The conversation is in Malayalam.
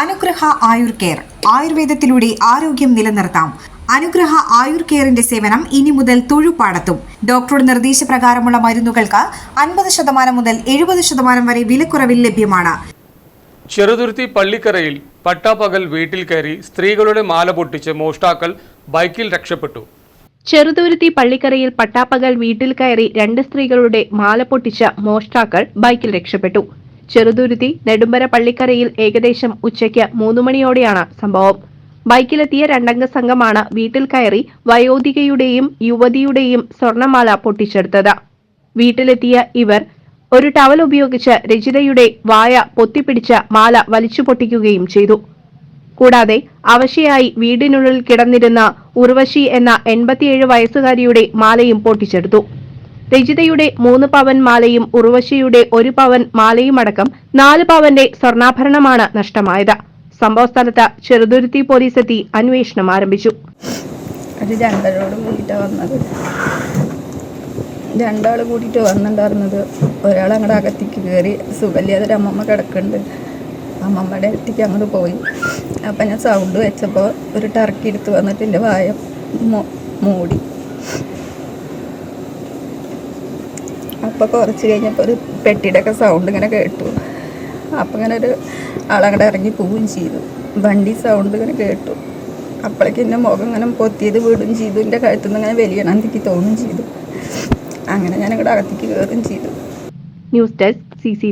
അനുഗ്രഹ ആയുർ കെയർ. ആയുർവേദത്തിലൂടെ ആരോഗ്യം നിലനിർത്താം. അനുഗ്രഹ ആയുർ കെയറിന്റെ സേവനം ഇനി മുതൽ തൊഴുപാടത്തും. ഡോക്ടറുടെ നിർദ്ദേശപ്രകാരമുള്ള മരുന്നുകൾക്ക് അൻപത് ശതമാനം മുതൽ എഴുപത് ശതമാനം വരെ വിലക്കുറവിൽ ലഭ്യമാണ്. ചെറുതുരുത്തി പള്ളിക്കരയിൽ പട്ടാപ്പകൽ വീട്ടിൽ കയറി സ്ത്രീകളുടെ മാല പൊട്ടിച്ച് മോഷ്ടാക്കൾ ബൈക്കിൽ രക്ഷപ്പെട്ടു. ചെറുതുരുത്തി പള്ളിക്കരയിൽ പട്ടാപ്പകൽ വീട്ടിൽ കയറി രണ്ട് സ്ത്രീകളുടെ മാല പൊട്ടിച്ച മോഷ്ടാക്കൾ ബൈക്കിൽ രക്ഷപ്പെട്ടു. ചെറുതുരുത്തി നെടുമ്പര പള്ളിക്കരയിൽ ഏകദേശം ഉച്ചയ്ക്ക് മൂന്ന് മണിയോടെയാണ് സംഭവം. ബൈക്കിലെത്തിയ രണ്ടംഗ സംഘമാണ് വീട്ടിൽ കയറി വയോധികയുടെയും യുവതിയുടെയും സ്വർണമാല പൊട്ടിച്ചെടുത്തത്. വീട്ടിലെത്തിയ ഇവർ ഒരു ടവൽ ഉപയോഗിച്ച് രജിതയുടെ വായ പൊത്തിപ്പിടിച്ച മാല വലിച്ചു പൊട്ടിക്കുകയും ചെയ്തു. കൂടാതെ അവശയായി വീടിനുള്ളിൽ കിടന്നിരുന്ന ഉർവശി എന്ന എൺപത്തിയേഴ് വയസ്സുകാരിയുടെ മാലയും പൊട്ടിച്ചെടുത്തു. രജിതയുടെ മൂന്ന് പവൻ മാലയും ഉർവശിയുടെ ഒരു പവൻ മാലയുമടക്കം നാല് പവന്റെ സ്വർണാഭരണമാണ് നഷ്ടമായത്. സംഭവ സ്ഥലത്ത് ചെറുതുരുത്തി പോലീസ് എത്തി അന്വേഷണം ആരംഭിച്ചു. ഒരു രണ്ടരോട് കൂടിയിട്ട് വന്നിട്ടുണ്ടായിരുന്നത് ഒരാൾ അങ്ങോട്ട് അകത്തേക്ക് കയറി സുബല്യാതൊരു അമ്മമ്മ കിടക്കുന്നുണ്ട്. അമ്മമ്മയുടെ അടുത്തേക്ക് അങ്ങോട്ട് പോയി. അപ്പം ഞാൻ സൗണ്ട് വെച്ചപ്പോൾ ഒരു ടർക്കി എടുത്ത് വന്നിട്ട് എന്റെ വായ മൂടി. അപ്പോൾ കുറച്ച് കഴിഞ്ഞപ്പോൾ ഒരു പെട്ടിയുടെ ഒക്കെ സൗണ്ട് ഇങ്ങനെ കേട്ടു. അപ്പം ഇങ്ങനെ ഒരു ആളങ്ങടെ ഇറങ്ങി പോവുകയും ചെയ്തു. വണ്ടി സൗണ്ട് ഇങ്ങനെ കേട്ടു. അപ്പോഴേക്ക് എന്റെ മുഖം ഇങ്ങനെ പൊത്തിയത് വീടും ചെയ്തു. എന്റെ കഴുത്തു നിന്ന് ഇങ്ങനെ വലിയണം എനിക്ക് തോന്നുകയും ചെയ്തു. അങ്ങനെ ഞാൻ ഇങ്ങോട്ട് അകത്തേക്ക് കയറുകയും ചെയ്തു. News desk C